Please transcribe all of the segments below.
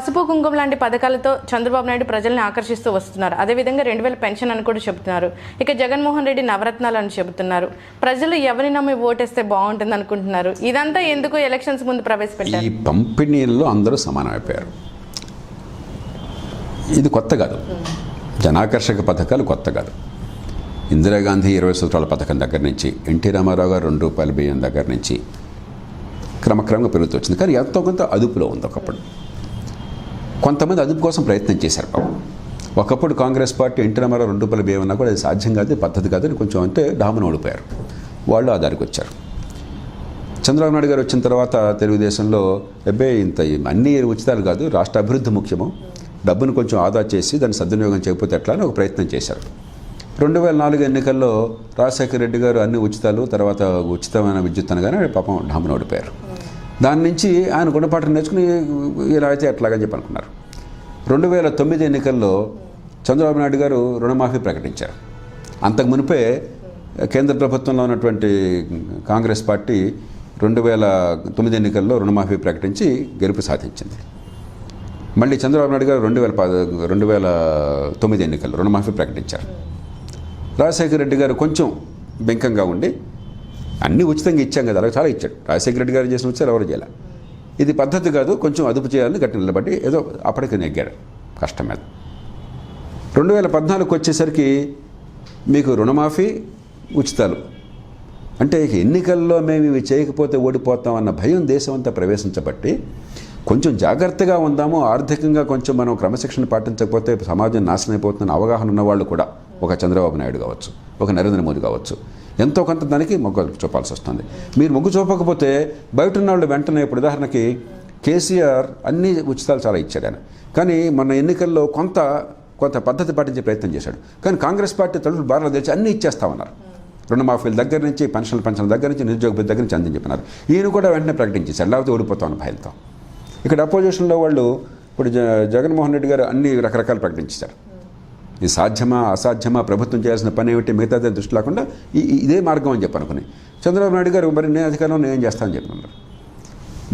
పసుపు కుంకుమ లాంటి పథకాలతో చంద్రబాబు నాయుడు ప్రజల్ని ఆకర్షిస్తూ వస్తున్నారు. అదేవిధంగా రెండు వేల పెన్షన్ అని కూడా చెబుతున్నారు. ఇక జగన్మోహన్ రెడ్డి నవరత్నాలు అని చెబుతున్నారు. ప్రజలు ఎవరిని నమ్మి ఓటేస్తే బాగుంటుంది అనుకుంటున్నారు. ఇదంతా ఎందుకు ఎలక్షన్స్ ముందు ప్రవేశపెట్టారు? ఈ పంపిణీల్లో అందరూ సమానమైపోయారు. ఇది కొత్త కాదు. జనాకర్షక పథకాలు కొత్త కాదు. ఇందిరాగాంధీ ఇరవై సూత్రాల పథకం దగ్గర నుంచి ఎన్టీ రామారావు గారు రెండు రూపాయల బియ్యం దగ్గర నుంచి క్రమక్రమంగా పెరుగుతూ వచ్చింది. కానీ ఎంతో కొంత అదుపులో ఉంది ఒకప్పుడు. కొంతమంది అదుపు కోసం ప్రయత్నం చేశారు పాపం. ఒకప్పుడు కాంగ్రెస్ పార్టీ ఎన్టీ నెంబర్ రెండు రూపాయల బియ్యం కూడా అది సాధ్యం కాదు పద్ధతి కాదని కొంచెం అంటే డామను ఓడిపోయారు. వాళ్ళు ఆ దారికి వచ్చారు. చంద్రబాబు నాయుడు గారు వచ్చిన తర్వాత తెలుగుదేశంలో అబ్బే ఇంత అన్ని ఉచితాలు కాదు రాష్ట్ర అభివృద్ధి ముఖ్యము. డబ్బును కొంచెం ఆదా చేసి దాన్ని సద్వినియోగం చేయకపోతే ఎట్లా? అని ఒక ప్రయత్నం చేశారు. రెండు వేల నాలుగు ఎన్నికల్లో రాజశేఖర రెడ్డి గారు అన్ని ఉచితాలు తర్వాత ఉచితమైన విద్యుత్ అనగానే పాపం ఢామను ఓడిపోయారు. దాని నుంచి ఆయన గుణపాఠం నేర్చుకుని ఇలా అయితే ఎట్లాగని చెప్పి అనుకున్నారు. రెండు వేల తొమ్మిది ఎన్నికల్లో చంద్రబాబు నాయుడు గారు రుణమాఫీ ప్రకటించారు. అంతకు మునిపే కేంద్ర ప్రభుత్వంలో ఉన్నటువంటి కాంగ్రెస్ పార్టీ రెండు వేల తొమ్మిది ఎన్నికల్లో రుణమాఫీ ప్రకటించి గెలుపు సాధించింది. మళ్ళీ చంద్రబాబు నాయుడు గారు రెండు వేల పద రెండు వేల తొమ్మిది ఎన్నికల్లో రుణమాఫీ ప్రకటించారు. రాజశేఖర రెడ్డి గారు కొంచెం బెంకంగా ఉండి అన్నీ ఉచితంగా ఇచ్చాం కదా అలాగే చాలా ఇచ్చాడు. రాజశేఖర రెడ్డి గారు చేసిన వచ్చారు ఎవరు చేయాలి. ఇది పద్ధతి కాదు కొంచెం అదుపు చేయాలని గట్టి నిలబడి ఏదో అప్పటికి నెగ్గాడు కష్టం మీద. రెండు వేల పద్నాలుగుకి వచ్చేసరికి మీకు రుణమాఫీ ఉచితాలు. అంటే ఎన్నికల్లో మేము ఇవి చేయకపోతే ఓడిపోతాం అన్న భయం దేశం అంతా ప్రవేశించబట్టి కొంచెం జాగ్రత్తగా ఉందాము ఆర్థికంగా కొంచెం మనం క్రమశిక్షణ పాటించకపోతే సమాజం నాశనం అయిపోతుందన్న అవగాహన ఉన్నవాళ్ళు కూడా ఒక చంద్రబాబు నాయుడు కావచ్చు ఒక నరేంద్ర మోదీ కావచ్చు. ఎంతో కొంత దానికి మొగ్గు చూపాల్సి వస్తుంది. మీరు మొగ్గు చూపకపోతే బయట ఉన్న వాళ్ళు వెంటనే ఇప్పుడు ఉదాహరణకి కేసీఆర్ అన్ని ఉచితాలు చాలా ఇచ్చాడు ఆయన. కానీ మన ఎన్నికల్లో కొంత కొంత పద్ధతి పాటించే ప్రయత్నం చేశాడు. కానీ కాంగ్రెస్ పార్టీ తలుపులు బాగా తెచ్చి అన్నీ ఇచ్చేస్తామన్నారు రుణమాఫీల దగ్గర నుంచి పెన్షన్ల పెన్షన్ల దగ్గర నుంచి నిరుద్యోగ దగ్గర నుంచి అందని చెప్పినారు. ఈయన కూడా వెంటనే ప్రకటించేశారు. లేకపోతే ఓడిపోతామని భయంతో. ఇక్కడ అపోజిషన్లో వాళ్ళు ఇప్పుడు జ జగన్మోహన్ రెడ్డి గారు అన్ని రకరకాలు ప్రకటించారు ఇది సాధ్యమా అసాధ్యమా ప్రభుత్వం చేయాల్సిన పని ఏమిటి మిగతాదే దృష్టి లేకుండా ఇదే మార్గం అని చెప్పి అనుకుని చంద్రబాబు నాయుడు గారు మరి నేను అధికారం నేను చేస్తానని చెప్పినారు.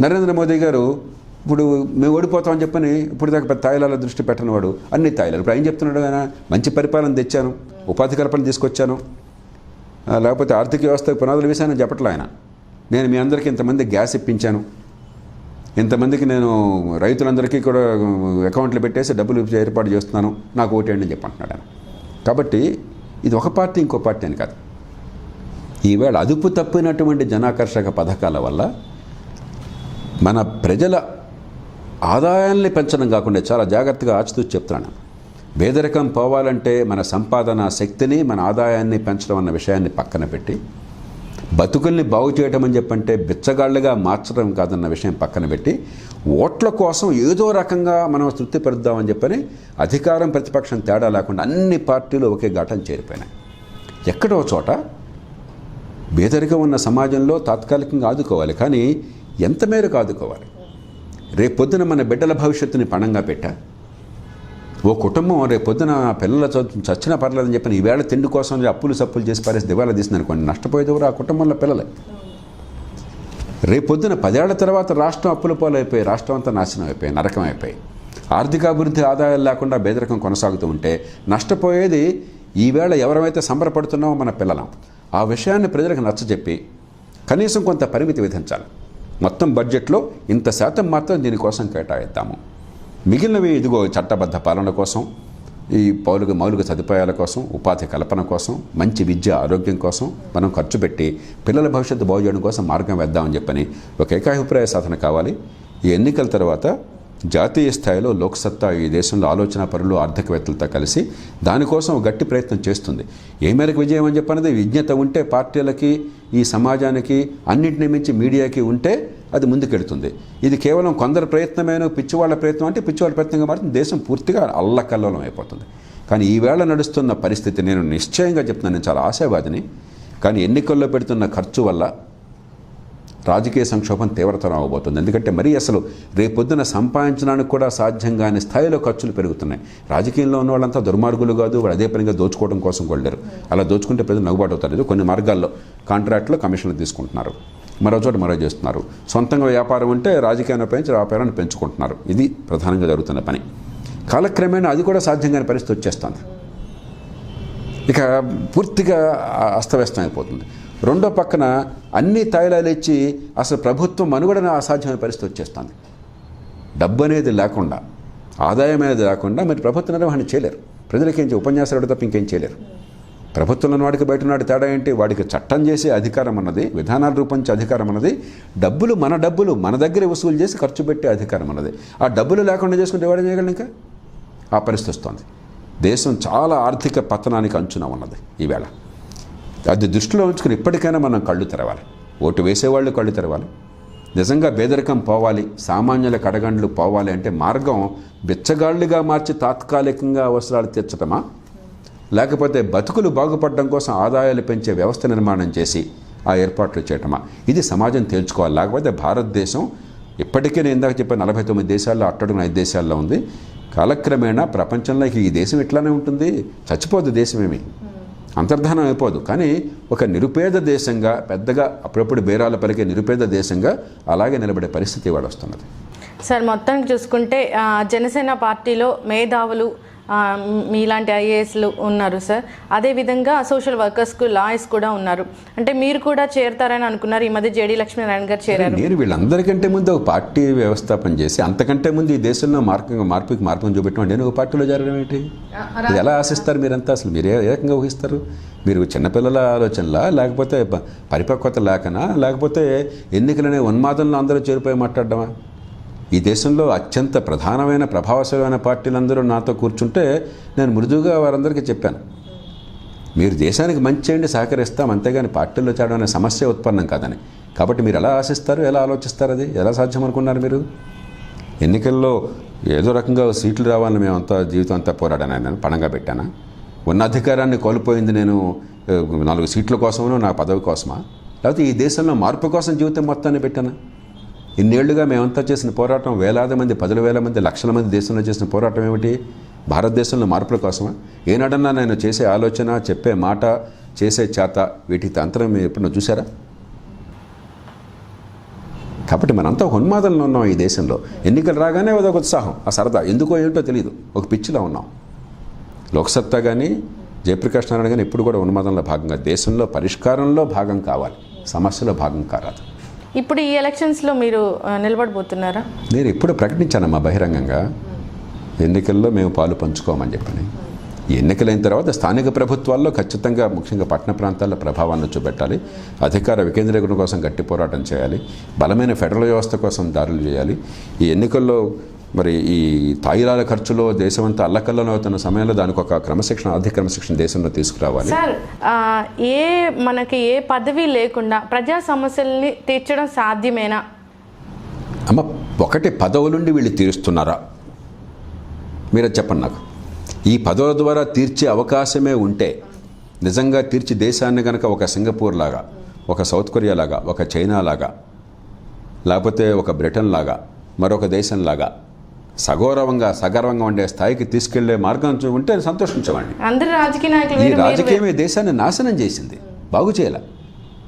నరేంద్ర మోదీ గారు ఇప్పుడు మేము ఓడిపోతామని చెప్పని ఇప్పుడు దాకా పెద్ద తాయిలాల దృష్టి పెట్టనివాడు అన్ని తాయిలాలు. ఇప్పుడు ఏం చెప్తున్నాడు ఆయన మంచి పరిపాలన తెచ్చాను ఉపాధి కల్పన తీసుకొచ్చాను. లేకపోతే ఆర్థిక వ్యవస్థకు పునాదులు వేశానని చెప్పట్లే ఆయన. నేను మీ అందరికీ ఇంతమంది గ్యాస్ ఇప్పించాను. ఇంతమందికి నేను రైతులందరికీ కూడా అకౌంట్లు పెట్టేసి డబ్బులు ఏర్పాటు చేస్తున్నాను. నాకు ఓటేయండి అని చెప్పంటున్నాడు ఆయన. కాబట్టి ఇది ఒక పార్టీ ఇంకో పార్టీ అని కాదు. ఈవేళ అదుపు తప్పినటువంటి జనాకర్షక పథకాల వల్ల మన ప్రజల ఆదాయాన్ని పెంచడం కాకుండా చాలా జాగ్రత్తగా ఆచితూచి చెప్తున్నాను. పేదరికం పోవాలంటే మన సంపాదన శక్తిని మన ఆదాయాన్ని పెంచడం అన్న విషయాన్ని పక్కన పెట్టి బతుకుల్ని బాగు చేయడం అని చెప్పంటే బిచ్చగాళ్ళుగా మార్చడం కాదన్న విషయం పక్కన పెట్టి ఓట్ల కోసం ఏదో రకంగా మనం తృప్తిపరుద్దామని చెప్పని అధికారం ప్రతిపక్షం తేడా లేకుండా అన్ని పార్టీలు ఒకే ఘటన చేరిపోయినాయి. ఎక్కడో చోట పేదరికం ఉన్న సమాజంలో తాత్కాలికంగా ఆదుకోవాలి. కానీ ఎంత మేరకు ఆదుకోవాలి? రేపొద్దున మన బిడ్డల భవిష్యత్తుని పణంగా పెట్టా. ఓ కుటుంబం రేపొద్దున పొద్దున పిల్లల చదువు పర్లేదని చెప్పిన ఈవేళ తిండి కోసం అప్పులు సప్పులు చేసి పారేసి దివాలా తీసింది అనుకోండి. నష్టపోయేదెవరు? ఆ కుటుంబంలో పిల్లలే. రేపొద్దున పదేళ్ళ తర్వాత రాష్ట్రం అప్పుల పాలైపోయి రాష్ట్రం అంతా నాశనం అయిపోయి నరకం అయిపోయి ఆర్థికాభివృద్ధి ఆదాయాలు లేకుండా బేదరికం కొనసాగుతూ ఉంటే నష్టపోయేది ఈవేళ ఎవరమైతే సంబరపడుతున్నామో మన పిల్లలం. ఆ విషయాన్ని ప్రజలకు నచ్చజెప్పి కనీసం కొంత పరిమితి విధించాలి. మొత్తం బడ్జెట్లో ఇంత శాతం మాత్రం దీనికోసం కేటాయిద్దాము. మిగిలినవి ఇదిగో చట్టబద్ధ పాలన కోసం ఈ పౌలిక మౌలిక సదుపాయాల కోసం ఉపాధి కల్పన కోసం మంచి విద్య ఆరోగ్యం కోసం మనం ఖర్చు పెట్టి పిల్లల భవిష్యత్తు బాగుచేయడం కోసం మార్గం వేద్దామని చెప్పని ఒక ఏకాభిప్రాయ సాధన కావాలి. ఈ ఎన్నికల తర్వాత జాతీయ స్థాయిలో లోక్సత్తా ఈ దేశంలో ఆలోచన పరులు ఆర్థికవేత్తలతో కలిసి దానికోసం గట్టి ప్రయత్నం చేస్తుంది. ఏ మేరకు విజయం అని చెప్పన్నది విజ్ఞత ఉంటే పార్టీలకి ఈ సమాజానికి అన్నింటినీ మించి మీడియాకి ఉంటే అది ముందుకెడుతుంది ఇది కేవలం కొందరు ప్రయత్నమేనో పిచ్చివాళ్ళ ప్రయత్నం అంటే పిచ్చివాళ్ళ ప్రయత్నంగా మారుతుంది దేశం పూర్తిగా అల్లకల్లోలం అయిపోతుంది. కానీ ఈవేళ నడుస్తున్న పరిస్థితి నేను నిశ్చయంగా చెప్తున్నాను నేను చాలా ఆశావాదిని. కానీ ఎన్నికల్లో పెడుతున్న ఖర్చు వల్ల రాజకీయ సంక్షోభం తీవ్రతరం అవబోతుంది. ఎందుకంటే మరీ అసలు రేపొద్దున సంపాదించడానికి కూడా సాధ్యం కాని స్థాయిలో ఖర్చులు పెరుగుతున్నాయి. రాజకీయంలో ఉన్న వాళ్ళంతా దుర్మార్గులు కాదు వాళ్ళు అదే పనిగా దోచుకోవడం కోసం వెళ్ళారు అలా దోచుకుంటే ప్రజలు నవ్వుబాటు అవుతారు. కొన్ని మార్గాల్లో కాంట్రాక్ట్లో కమిషన్లు తీసుకుంటున్నారు. మరో చోట మరో చేస్తున్నారు. సొంతంగా వ్యాపారం ఉంటే రాజకీయాన్ని పెంచి వ్యాపారాన్ని పెంచుకుంటున్నారు. ఇది ప్రధానంగా జరుగుతున్న పని. కాలక్రమేణా అది కూడా సాధ్యం కాని పరిస్థితి వచ్చేస్తుంది. ఇక పూర్తిగా అస్తవ్యస్తం అయిపోతుంది రెండో పక్కన అన్ని తాయిలాలు ఇచ్చి అసలు ప్రభుత్వం మనుగడన అసాధ్యమైన పరిస్థితి వచ్చేస్తుంది. డబ్బు అనేది లేకుండా ఆదాయం అనేది లేకుండా మరి ప్రభుత్వ నిర్వహణ చేయలేరు. ప్రజలకేం ఏం ఉపన్యాసాలు తప్ప ఇంకేం చేయలేరు. ప్రభుత్వంలో వాడికి బయట ఉన్నాడు తేడా ఏంటి? వాడికి చట్టం చేసే అధికారం అన్నది విధానాల రూపొంచే అధికారం అన్నది డబ్బులు మన డబ్బులు మన దగ్గర వసూలు చేసి ఖర్చు పెట్టే అధికారం అన్నది. ఆ డబ్బులు లేకుండా చేసుకుంటే వాడు చేయగలను ఇంకా? ఆ పరిస్థితి వస్తుంది. దేశం చాలా ఆర్థిక పతనానికి అంచున ఉన్నది ఈవేళ. అది దృష్టిలో ఉంచుకుని ఇప్పటికైనా మనం కళ్ళు తెరవాలి. ఓటు వేసేవాళ్ళు కళ్ళు తెరవాలి. నిజంగా పేదరికం పోవాలి సామాన్యుల కడగండ్లు పోవాలి అంటే మార్గం బిచ్చగాళ్ళుగా మార్చి తాత్కాలికంగా అవసరాలు తీర్చటమా? లేకపోతే బతుకులు బాగుపడడం కోసం ఆదాయాలు పెంచే వ్యవస్థ నిర్మాణం చేసి ఆ ఏర్పాట్లు చేయటమా? ఇది సమాజం తేల్చుకోవాలి. లేకపోతే భారతదేశం ఇప్పటికే నేను ఇందాక చెప్పిన నలభై తొమ్మిది దేశాల్లో అట్టడుగున ఐదు దేశాల్లో ఉంది. కాలక్రమేణా ప్రపంచంలో ఈ దేశం ఇట్లానే ఉంటుంది. చచ్చిపోదు దేశమేమి? అంతర్ధానం అయిపోదు. కానీ ఒక నిరుపేద దేశంగా పెద్దగా అప్పుడప్పుడు బేరాలు పలికే నిరుపేద దేశంగా అలాగే నిలబడే పరిస్థితి వాడు వస్తున్నది. సార్ మొత్తానికి చూసుకుంటే జనసేన పార్టీలో మేధావులు మీలాంటి ఐఏఎస్లు ఉన్నారు సార్. అదేవిధంగా సోషల్ వర్కర్స్కు లాయర్స్ కూడా ఉన్నారు. అంటే మీరు కూడా చేరతారని అనుకున్నారు. ఈ మధ్య జేడీ లక్ష్మీనారాయణ గారు చేరారు. నేను వీళ్ళందరికంటే ముందు ఒక పార్టీ వ్యవస్థాపన చేసి అంతకంటే ముందు ఈ దేశంలో మార్పు మార్పుకి మార్పును చూపెట్టడం నేను ఒక పార్టీలో చేరడం ఏంటి? ఇది ఎలా ఆశిస్తారు మీరంతా? అసలు మీరు ఏ రకంగా ఊహిస్తారు? మీరు చిన్నపిల్లల ఆలోచనలా? లేకపోతే ప- పరిపక్వత లేకనా? లేకపోతే ఎన్నికలనే ఉన్మాదంలో అందరూ చేరిపోయి మాట్లాడడమా? ఈ దేశంలో అత్యంత ప్రధానమైన ప్రభావశీలమైన పార్టీలందరూ నాతో కూర్చుంటే నేను మృదువుగా వారందరికీ చెప్పాను. మీరు దేశానికి మంచి చేయండి సహకరిస్తాం అంతేగాని పార్టీల్లో చేయడం అనే సమస్య ఉత్పన్నం కాదని. కాబట్టి మీరు ఎలా ఆశిస్తారు ఎలా ఆలోచిస్తారు అది? ఎలా సాధ్యం అనుకున్నారు మీరు? ఎన్నికల్లో ఏదో రకంగా సీట్లు రావాలని మేమంతా జీవితం అంతా పోరాడాను నేను పణంగా పెట్టానా? ఉన్న అధికారాన్ని కోల్పోయింది నేను నాలుగు సీట్ల కోసమో నా పదవి కోసమా? లేకపోతే ఈ దేశంలో మార్పు కోసం జీవితం మొత్తాన్ని పెట్టానా? ఇన్నేళ్ళుగా మేమంతా చేసిన పోరాటం వేలాది మంది పదుల వేల మంది లక్షల మంది దేశంలో చేసిన పోరాటం ఏమిటి? భారతదేశంలో మార్పుల కోసమా? ఏనాడన్నా నేను చేసే ఆలోచన చెప్పే మాట చేసే చేత వీటి తంత్రం మీరు ఎప్పుడన్నా చూసారా కాబట్టి మనంతా ఉన్మాదంలో ఉన్నాం ఈ దేశంలో. ఎన్నికలు రాగానే అదొక ఉత్సాహం ఆ సరదా ఎందుకో ఏంటో తెలియదు ఒక పిచ్చిలో ఉన్నాం. లోక్సత్తా కానీ జయప్రకాష్ నారాయణ కానీ ఎప్పుడు కూడా ఉన్మాదంలో భాగంగా దేశంలో పరిష్కారంలో భాగం కావాలి. సమస్యలో భాగం కారాదు. ఇప్పుడు ఈ ఎలక్షన్స్లో మీరు నిలబడిపోతున్నారా నిలబడబోతున్నారా? నేను ఎప్పుడు ప్రకటించానమ్మా బహిరంగంగా. ఎన్నికల్లో మేము పాలు పంచుకోమని చెప్పని. ఎన్నికలైన తర్వాత స్థానిక ప్రభుత్వాల్లో ఖచ్చితంగా ముఖ్యంగా పట్టణ ప్రాంతాల్లో ప్రభావాన్ని చూపెట్టాలి. అధికార వికేంద్రీకరణ కోసం గట్టి పోరాటం చేయాలి. బలమైన ఫెడరల్ వ్యవస్థ కోసం దారులు చేయాలి. ఈ ఎన్నికల్లో మరి ఈ తాయిలాల ఖర్చులో దేశమంతా అల్లకల్లోనే అవుతున్న సమయంలో దానికి ఒక క్రమశిక్షణ ఆర్థిక క్రమశిక్షణ దేశంలో తీసుకురావాలి. సార్ ఏ మనకి ఏ పదవి లేకుండా ప్రజా సమస్యల్ని తీర్చడం సాధ్యమేనా? అమ్మ ఒకటి పదవులుండి వీళ్ళు తీరుస్తున్నారా? మీరే చెప్పండి నాకు. ఈ పదవుల ద్వారా తీర్చే అవకాశమే ఉంటే నిజంగా తీర్చి దేశాన్ని కనుక ఒక సింగపూర్ లాగా ఒక సౌత్ కొరియా లాగా ఒక చైనా లాగా లేకపోతే ఒక బ్రిటన్ లాగా మరొక దేశం లాగా సగౌరవంగా సగర్వంగా ఉండే స్థాయికి తీసుకెళ్ళే మార్గం ఉంటే నాయకులు ఈ వేరు, మీరు వేరు. రాజకీయం ఈ దేశాన్ని నాశనం చేసింది. బాగు చేయాల.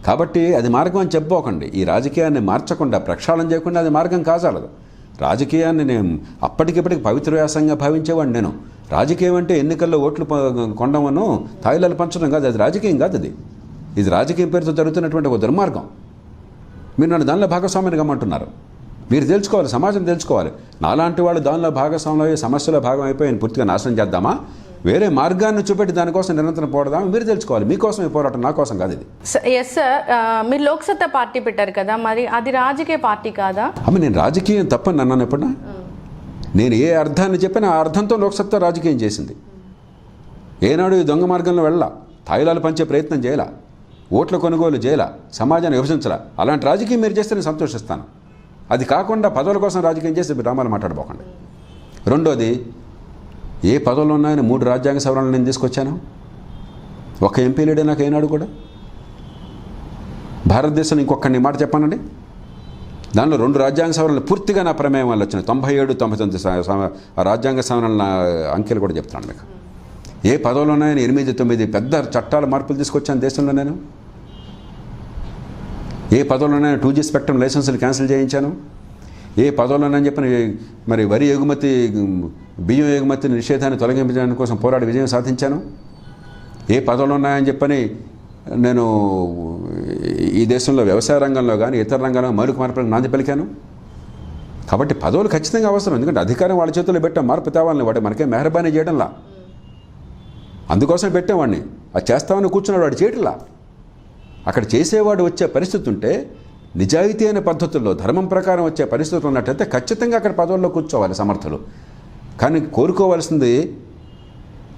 కాబట్టి అది మార్గం అని చెప్పుకోకండి ఈ రాజకీయాన్ని మార్చకుండా ప్రక్షాళన చేయకుండా అది మార్గం కాజాలదు. రాజకీయాన్ని నేను అప్పటికిప్పటికి పవిత్ర వ్యాసంగా భావించేవాడిని నేను. రాజకీయం అంటే ఎన్నికల్లో ఓట్లు కొండమను తాయిలాలు పంచడం కాదు అది రాజకీయం కాదు అది. ఇది రాజకీయం పేరుతో జరుగుతున్నటువంటి ఒక దుర్మార్గం. మీరు నన్ను దానిలో భాగస్వామిని కమ్మంటున్నారు మీరు తెలుసుకోవాలి సమాజం తెలుసుకోవాలి. నాలాంటి వాళ్ళు దానిలో భాగస్వాములు అయ్యి సమస్యలో భాగం అయిపోయి పూర్తిగా నాశనం చేద్దామా? వేరే మార్గాన్ని చూపెట్టి దానికోసం నిరంతరం పోడదామా మీరు తెలుసుకోవాలి. మీకోసం ఈ పోరాటం నా కోసం కాదు ఇది. ఎస్ సార్ మీరు లోక్సత్తా పార్టీ పెట్టారు కదా మరి అది రాజకీయ పార్టీ కాదా? అమ్మ నేను రాజకీయం తప్పని అన్నాను ఎప్పుడన్నా? నేను ఏ అర్థాన్ని చెప్పినా ఆ అర్థంతో లోక్సత్తా రాజకీయం చేసింది. ఏనాడు ఈ దొంగ మార్గంలో వెళ్ళా తాయిలాలు పంచే ప్రయత్నం చేయాల. ఓట్ల కొనుగోలు చేయాల. సమాజాన్ని విభజించరా అలాంటి రాజకీయం మీరు చేస్తే నేను సంతోషిస్తాను. అది కాకుండా పదవుల కోసం రాజకీయం చేసి మీరు మాట్లాడబోకండి. రెండోది ఏ పదవులు ఉన్నాయని మూడు రాజ్యాంగ సవరణలు నేను తీసుకొచ్చాను. ఒక ఎంపీ లేడే నాకు ఏనాడు కూడా. భారతదేశంలో ఇంకొకరిని మాట చెప్పానండి. దానిలో రెండు రాజ్యాంగ సవరణలు పూర్తిగా నా ప్రమేయం వల్ల వచ్చినాయి. తొంభై ఏడు తొంభై తొమ్మిది రాజ్యాంగ సవరణల అంకెలు కూడా చెప్తాను మీకు. ఏ పదవులు ఉన్నాయని ఎనిమిది తొమ్మిది పెద్ద చట్టాల మార్పులు తీసుకొచ్చాను దేశంలో నేను. ఏ పదవులోనైనా టూ జీ స్పెక్ట్రమ్ లైసెన్సులు క్యాన్సిల్ చేయించాను? ఏ పదవులోనని చెప్పిన మరి వరి ఎగుమతి బియ్యం ఎగుమతి నిషేధాన్ని తొలగించడానికి కోసం పోరాడి విజయం సాధించాను? ఏ పదవులు ఉన్నాయని చెప్పని నేను ఈ దేశంలో వ్యవసాయ రంగంలో కానీ ఇతర రంగంలో మౌలిక మార్పులకు నాంది పలికాను? కాబట్టి పదవులు ఖచ్చితంగా అవసరం. ఎందుకంటే అధికారం వాళ్ళ చేతుల్లో పెట్టాం మార్పు తేవాలని వాడు మనకే మెహర్బానీ చేయడంలా. అందుకోసం పెట్టేవాడిని. అది చేస్తామని కూర్చున్నాడు వాడు చేయటంలా అక్కడ చేసేవాడు వచ్చే పరిస్థితి ఉంటే నిజాయితీ అయిన పద్ధతుల్లో ధర్మం ప్రకారం వచ్చే పరిస్థితులు ఉన్నట్టయితే ఖచ్చితంగా అక్కడ పదవుల్లో కూర్చోవాలి సమర్థులు. కానీ కోరుకోవాల్సింది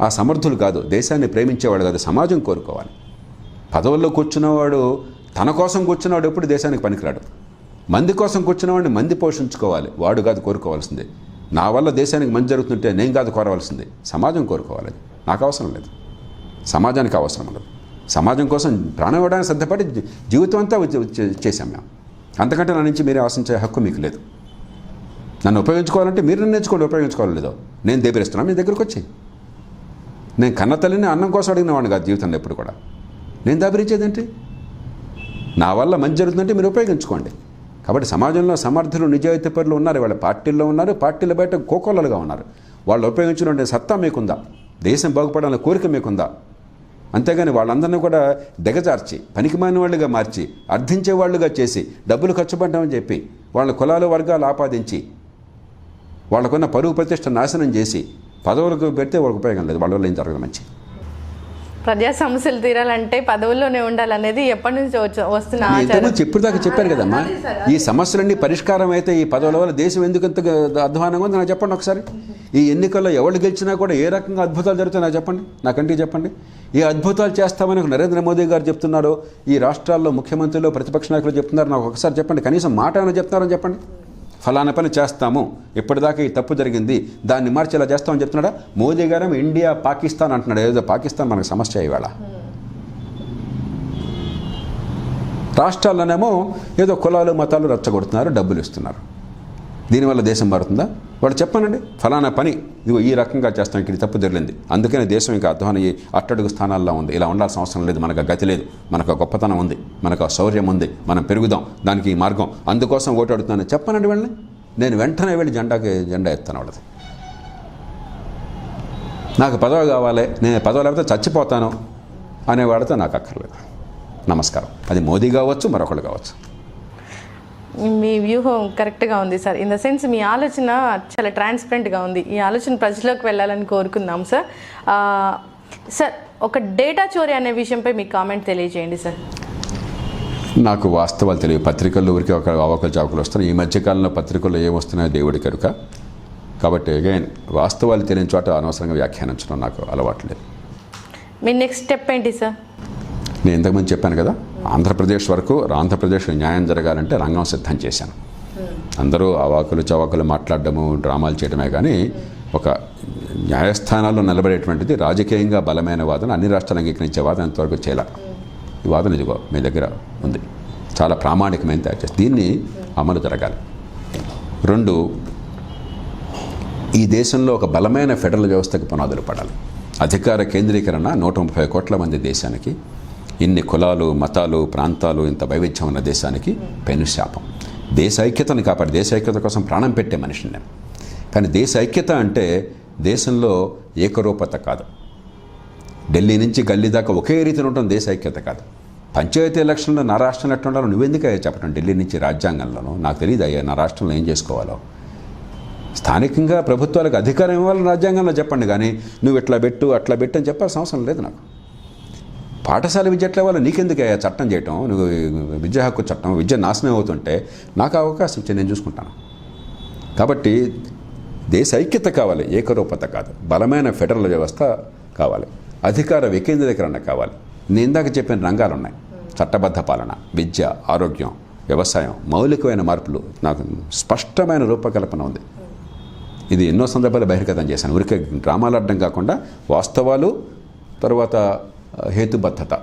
ఆ సమర్థులు కాదు దేశాన్ని ప్రేమించేవాడు కాదు సమాజం కోరుకోవాలి. పదవుల్లో కూర్చున్నవాడు తన కోసం కూర్చున్నవాడు ఎప్పుడు దేశానికి పనికిరాడు. మంది కోసం కూర్చున్నవాడిని మంది పోషించుకోవాలి వాడు కాదు కోరుకోవాల్సింది. నా వల్ల దేశానికి మంచి జరుగుతుంటే నేను కాదు కోరవలసింది. సమాజం కోరుకోవాలి నాకు అవసరం లేదు. సమాజానికి అవసరం ఉండదు. సమాజం కోసం ప్రాణం ఇవ్వడానికి సిద్ధపడి జీవితం అంతా చేశాం మేము. అంతకంటే నా నుంచి మీరే ఆశించే హక్కు మీకు లేదు. నన్ను ఉపయోగించుకోవాలంటే మీరు నిర్ణయించుకోండి ఉపయోగించుకోవాలి లేదో. నేను దేబిస్తున్నాను మీ దగ్గరకు వచ్చి నేను కన్న తల్లిని అన్నం కోసం అడిగిన వాడిని కాదు జీవితంలో ఎప్పుడు కూడా. నేను దాబరించేదేంటి నా వల్ల మంచి జరుగుతుందంటే మీరు ఉపయోగించుకోండి. కాబట్టి సమాజంలో సమర్థులు నిజాయితీ పరులు ఉన్నారు వాళ్ళ పార్టీల్లో ఉన్నారు పార్టీల బయట కోకోలలుగా ఉన్నారు. వాళ్ళు ఉపయోగించిన సత్తా మీకుందా? దేశం బాగుపడాలన్న కోరిక మీకుందా? అంతేగాని వాళ్ళందరినీ కూడా దిగజార్చి పనికిమాని వాళ్ళుగా మార్చి అర్థించే వాళ్ళుగా చేసి డబ్బులు ఖర్చు పడ్డామని చెప్పి వాళ్ళ కులాలు వర్గాలు ఆపాదించి వాళ్ళకున్న పరువు ప్రతిష్ట నాశనం చేసి పదవులకు పెడితే వాళ్ళకి ఉపయోగం లేదు. వాళ్ళ వల్ల ఏం జరగదు మంచి. ప్రజా సమస్యలు తీరాలంటే పదవుల్లోనే ఉండాలనేది ఎప్పటి నుంచి వచ్చ- వస్తున్న చెప్పుడు దాకా చెప్పాను కదమ్మా. ఈ సమస్యలన్నీ పరిష్కారం అయితే ఈ పదవుల వల్ల దేశం ఎందుకు ఇంత అధ్వానంగా ఉంది? నాకు చెప్పండి ఒకసారి. ఈ ఎన్నికల్లో ఎవరు గెలిచినా కూడా ఏ రకంగా అద్భుతాలు జరుగుతాయి నాకు చెప్పండి. నాకంటే చెప్పండి. ఈ అద్భుతాలు చేస్తామని నరేంద్ర మోదీ గారు చెప్తున్నారు ఈ రాష్ట్రాల్లో ముఖ్యమంత్రులు ప్రతిపక్ష నాయకులు చెప్తున్నారు నాకు ఒకసారి చెప్పండి. కనీసం మాట ఏమైనా చెప్తున్నారని చెప్పండి. ఫలానా పని చేస్తాము. ఇప్పటిదాకా ఈ తప్పు జరిగింది. దాన్ని మార్చి ఇలా చేస్తామని చెప్తున్నాడా? మోదీ గారు ఇండియా పాకిస్తాన్ అంటున్నాడు. ఏదో పాకిస్తాన్ మనకు సమస్య ఇవాళ. రాష్ట్రాల్లోనేమో ఏదో కులాలు మతాలు రచ్చగొడుతున్నారు డబ్బులు ఇస్తున్నారు. దీనివల్ల దేశం మారుతుందా? వాళ్ళు చెప్పానండి ఫలానా పని ఇదిగో ఈ రకంగా చేస్తాం ఇక్కడ తప్పు జరిగింది. అందుకనే దేశం ఇంకా అధ్వానయ్యి అట్టడుగు స్థానాల్లో ఉంది. ఇలా ఉండాల్సిన అవసరం లేదు మనకు గతి లేదు మనకు గొప్పతనం ఉంది మనకు ఆ శౌర్యం ఉంది మనం పెరుగుదాం దానికి ఈ మార్గం అందుకోసం ఓటు అడుగుతున్నాను. చెప్పానండి వెళ్ళి నేను వెంటనే వెళ్ళి జెండాకి జెండా ఎత్తాను వాళ్ళది. నాకు పదవి కావాలి నేను పదవి లేకపోతే చచ్చిపోతాను అనేవాడితో నాకు అక్కర్లేదు. నమస్కారం. అది మోదీ కావచ్చు మరొకళ్ళు కావచ్చు. మీ వ్యూహం కరెక్ట్గా ఉంది సార్. ఇన్ ద సెన్స్ మీ ఆలోచన చాలా ట్రాన్స్పరెంట్గా ఉంది. ఈ ఆలోచన ప్రజల్లోకి వెళ్ళాలని కోరుకుందాం సార్. సార్ ఒక డేటా చోరీ అనే విషయంపై మీ కామెంట్ తెలియజేయండి సార్. నాకు వాస్తవాలు తెలియదు పత్రికల్లో ఊరికి ఒక అవకలు చావకలు వస్తున్నాయి ఈ మధ్యకాలంలో పత్రికల్లో ఏమొస్తున్నాయో దేవుడి కనుక. కాబట్టి అగైన్ వాస్తవాలు తెలియని చోట అనవసరంగా వ్యాఖ్యానించడం నాకు అలవాటు లేదు. మీ నెక్స్ట్ స్టెప్ ఏంటి సార్? నేను ఇంతకుముందు చెప్పాను కదా? ఆంధ్రప్రదేశ్ వరకు ఆంధ్రప్రదేశ్ న్యాయం జరగాలంటే రంగం సిద్ధం చేశాను. అందరూ అవాకులు చవాకులు మాట్లాడడము డ్రామాలు చేయడమే కానీ ఒక న్యాయస్థానాల్లో నిలబడేటువంటిది రాజకీయంగా బలమైన వాదన అన్ని రాష్ట్రాలు అంగీకరించే వాదన ఎంతవరకు చేయాల. ఈ వాదన ఇదిగో మీ దగ్గర ఉంది. చాలా ప్రామాణికమైన తయారు చేసి దీన్ని అమలు జరగాలి. రెండు ఈ దేశంలో ఒక బలమైన ఫెడరల్ వ్యవస్థకు పునాదులు పడాలి. అధికార కేంద్రీకరణ నూట ముప్పై కోట్ల మంది దేశానికి ఇన్ని కులాలు మతాలు ప్రాంతాలు ఇంత వైవిధ్యం ఉన్న దేశానికి పెను శాపం. దేశ ఐక్యతను కాపాడి. దేశ ఐక్యత కోసం ప్రాణం పెట్టే మనిషిని నేను. కానీ దేశ ఐక్యత అంటే దేశంలో ఏకరూపత కాదు. ఢిల్లీ నుంచి గల్లీ దాకా ఒకే రీతిలో ఉండడం దేశ ఐక్యత కాదు. పంచాయతీ ఎలక్షన్లో నా రాష్ట్రంలో ఎట్లా ఉండాలో నువ్వెందుకు అయ్యా చెప్పడం ఢిల్లీ నుంచి రాజ్యాంగంలోనూ? నాకు తెలియదు అయ్యా నా రాష్ట్రంలో ఏం చేసుకోవాలో? స్థానికంగా ప్రభుత్వాలకు అధికారం ఇవ్వాలని రాజ్యాంగంలో చెప్పండి. కానీ నువ్వు ఇట్లా పెట్టు అట్లా పెట్టు అని చెప్పాల్సిన అవసరం లేదు నాకు. పాఠశాల విద్య ఎట్లా ఇవ్వాలో నీకెందుకు చట్టం చేయటం? నువ్వు విద్యా హక్కు చట్టం విద్య నాశనం అవుతుంటే నాకు అవకాశం ఇచ్చే నేను చూసుకుంటాను. కాబట్టి దేశ ఐక్యత కావాలి ఏకరూపత కాదు. బలమైన ఫెడరల్ వ్యవస్థ కావాలి. అధికార వికేంద్రీకరణ కావాలి. నేను ఇందాక చెప్పిన రంగాలు ఉన్నాయి చట్టబద్ధ పాలన విద్య ఆరోగ్యం వ్యవసాయం మౌలికమైన మార్పులు. నాకు స్పష్టమైన రూపకల్పన ఉంది. ఇది ఎన్నో సందర్భాలు బహిర్గతం చేశాను. ఊరికే డ్రామాలు అడ్డం కాకుండా వాస్తవాలు తర్వాత హేతుబద్ధత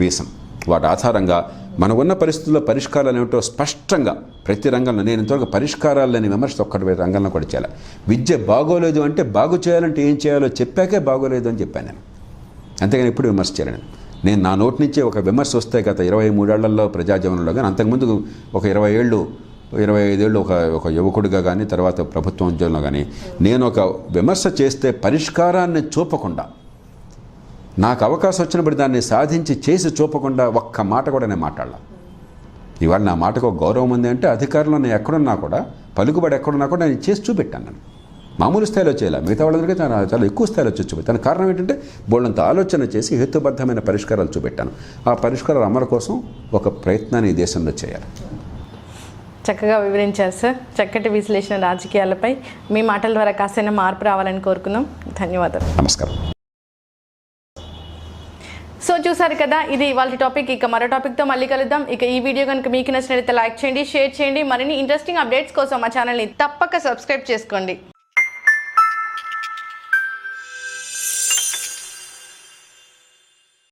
రీసన్ వాటి ఆధారంగా మనకున్న పరిస్థితుల్లో పరిష్కారాలు ఏమిటో స్పష్టంగా ప్రతి రంగంలో నేను ఇంతవరకు పరిష్కారాలు లేని విమర్శ ఒక్కటి రంగంలో కూడా చేయాలి. విద్య బాగోలేదు అంటే బాగు చేయాలంటే ఏం చేయాలో చెప్పాకే బాగోలేదు అని చెప్పాను నేను. అంతేగాని ఎప్పుడు విమర్శ చేయలేను నేను. నా నోటి నుంచి ఒక విమర్శ వస్తే గత ఇరవై మూడేళ్ళలో ప్రజాజీవనంలో కానీ అంతకుముందు ఒక ఇరవై ఏళ్ళు ఇరవై ఐదేళ్ళు ఒక ఒక యువకుడిగా కానీ తర్వాత ప్రభుత్వ ఉద్యోగంలో కానీ నేను ఒక విమర్శ చేస్తే పరిష్కారాన్ని చూపకుండా నాకు అవకాశం వచ్చినప్పుడు దాన్ని సాధించి చేసి చూపకుండా ఒక్క మాట కూడా నేను మాట్లాడాల. ఇవాళ నా మాటకు ఒక గౌరవం ఉంది అంటే అధికారంలో నేను ఎక్కడున్నా కూడా పలుకుబడి ఎక్కడున్నా కూడా నేను చేసి చూపెట్టాను నేను మామూలు స్థాయిలో చేయాలి? మిగతా వాళ్ళందరికీ చాలా చాలా ఎక్కువ స్థాయిలో చేసి చూపెట్టాను. కారణం ఏంటంటే బోళ్ళంత ఆలోచన చేసి హేతుబద్ధమైన పరిష్కారాలు చూపెట్టాను. ఆ పరిష్కారాల అమలు కోసం ఒక ప్రయత్నాన్ని ఈ దేశంలో చేయాలి. చక్కగా వివరించారు సార్. చక్కటి విశ్లేషణ రాజకీయాలపై మీ మాటల ద్వారా కాస్తైనా మార్పు రావాలని కోరుకుందాం ధన్యవాదాలు. నమస్కారం. చూసారు కదా ఇది వాళ్ళ టాపిక్ ఇక మరో టాపిక్తో మళ్ళీ కలుద్దాం. ఇక ఈ వీడియో కనుక మీకు నచ్చినట్లయితే లైక్ చేయండి షేర్ చేయండి. మరిన్ని ఇంట్రెస్టింగ్ అప్డేట్స్ కోసం మా ఛానల్ని తప్పక సబ్స్క్రైబ్ చేసుకోండి.